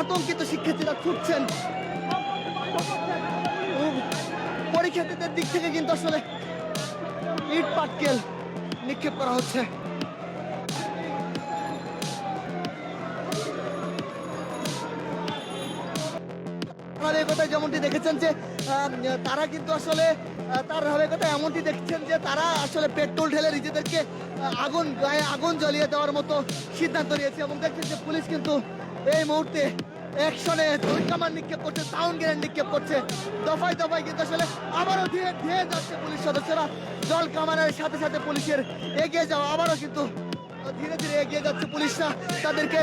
আতঙ্কিত শিক্ষার্থীরা ছুটছেন। পরীক্ষার্থীদের দিক থেকে কিন্তু আসলে ইট পাটকেল নিক্ষেপ করা হচ্ছে। যেমনটি দেখেছেন যে তারা কিন্তু আসলে তার ধারাবাহিকতায় এমনটি দেখছেন যে, তারা আসলে পেট্রোল ঢেলে নিজেদেরকে আগুন গায়ে আগুন জ্বালিয়ে দেওয়ার মতো সিদ্ধান্ত নিয়েছে এবং দেখছেন যে পুলিশ কিন্তু এই মুহূর্তে অ্যাকশনে দুই কামান নিক্ষেপ করছে সাউন্ড গ্রেনেড নিক্ষেপ করছে। দফায় দফায় কিন্তু আসলে আবারও ধীরে ধীরে যাচ্ছে পুলিশ সদস্যরা। জল কামানের সাথে সাথে পুলিশের এগিয়ে যাওয়া আবারও কিন্তু ধীরে ধীরে এগিয়ে যাচ্ছে পুলিশরা। তাদেরকে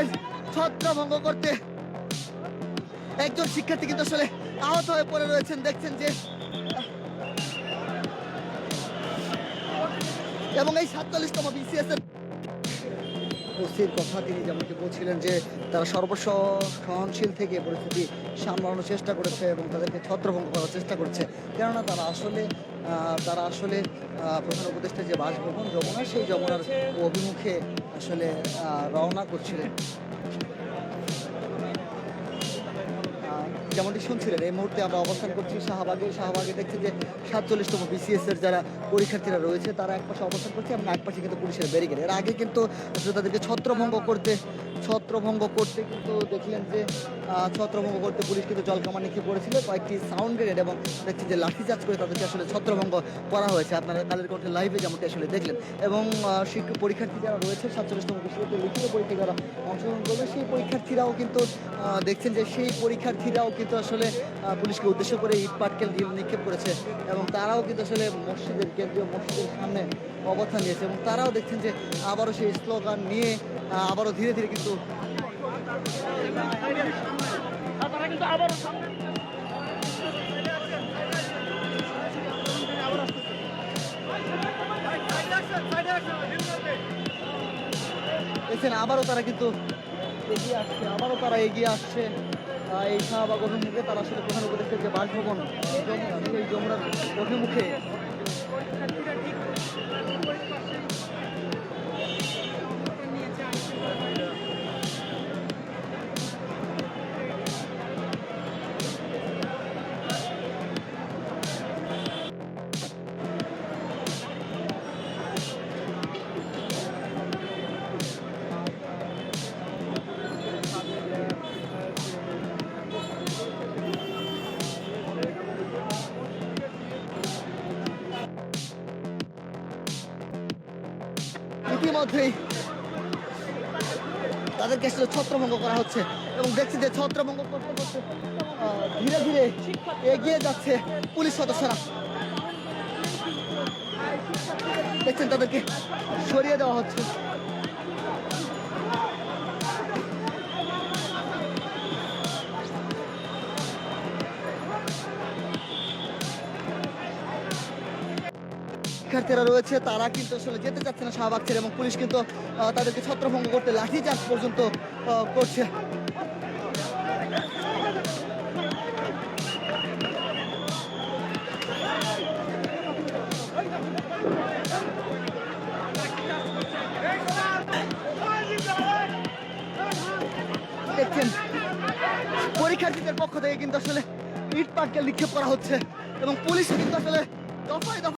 ছত্রভঙ্গ করতে একজন শিক্ষার্থী কিন্তু আসলে আহত হয়ে পড়ে রয়েছেন। দেখছেন যে এবং এই সাতচল্লিশতম বিসিএস এর ওসির কথা তিনি যেমনটি বলছিলেন যে তারা সর্বস্ব সহনশীল থেকে পরিস্থিতি সামলানোর চেষ্টা করেছে এবং তাদেরকে ছত্রভঙ্গ করার চেষ্টা করেছে। কেননা তারা আসলে তারা আসলে প্রধান উপদেষ্টা যে বাসভবন যমুনা, সেই যমুনার অভিমুখে আসলে রওনা করছিলেন। যেমনটি শুনছিলেন, এই মুহূর্তে আমরা অবস্থান করছি শাহবাগে। শাহবাগে দেখছি যে সাতচল্লিশতম বিসিএস এর যারা পরীক্ষার্থীরা রয়েছে, তারা একপাশে অবস্থান করছে এবং এক পাশে কিন্তু পুলিশের ব্যারিকেড এর আগে কিন্তু তাদেরকে ছত্রভঙ্গ করতে ছত্রভঙ্গ করতে কিন্তু দেখলেন যে ছত্রভঙ্গ করতে পুলিশ কিন্তু জলকামান নিক্ষেপ করেছিল। কয়েকটি সাউন্ড গ্রেনেড এবং দেখছি যে লাঠিচার্জ করে তাদেরকে আসলে ছত্রভঙ্গ করা হয়েছে। আপনারা কালের কণ্ঠে লাইভে যেমনটি আসলে দেখলেন। এবং শিক্ষক পরীক্ষার্থী যারা রয়েছে, সাতচল্লিশতম বিশ্ববিদ্যালয়ের লিখিত পরীক্ষা যারা অংশগ্রহণ করবে। সেই পরীক্ষার্থীরাও কিন্তু দেখছেন যে সেই পরীক্ষার্থীরাও কিন্তু আসলে পুলিশকে উদ্দেশ্য করে ইট পাটকেল ঢিল নিক্ষেপ করেছে এবং তারাও কিন্তু আসলে মসজিদের কেন্দ্রীয় মসজিদের সামনে অবস্থান নিয়েছে এবং তারাও দেখছেন যে আবারও সেই স্লোগান নিয়ে আবারও ধীরে ধীরে কিন্তু আবারও তারা কিন্তু এগিয়ে আসছে, আবারও তারা এগিয়ে আসছে। এই শাহবাগ অভিমুখে তারা আসলে প্রধান উপদেষ্টার যে বাসভবন সেই যমুনার অভিমুখে। ইতিমধ্যেই তাদেরকে আসলে ছত্রভঙ্গ করা হচ্ছে এবং দেখছি যে ছত্রভঙ্গ করতে করতে ধীরে ধীরে এগিয়ে যাচ্ছে পুলিশ সদস্যরা। দেখছেন তাদেরকে সরিয়ে দেওয়া হচ্ছে। শিক্ষার্থীরা রয়েছে, তারা কিন্তু আসলে যেতে চাচ্ছে না শাহবাগ ছেড়ে এবং পুলিশ কিন্তু তাদেরকে ছত্রভঙ্গ করতে লাঠিচার্জ পর্যন্ত করছে। পরীক্ষার্থীদের পক্ষ থেকে কিন্তু আসলে ইট পাটকেল নিক্ষেপ করা হচ্ছে এবং পুলিশ কিন্তু আসলে দফায় দফায়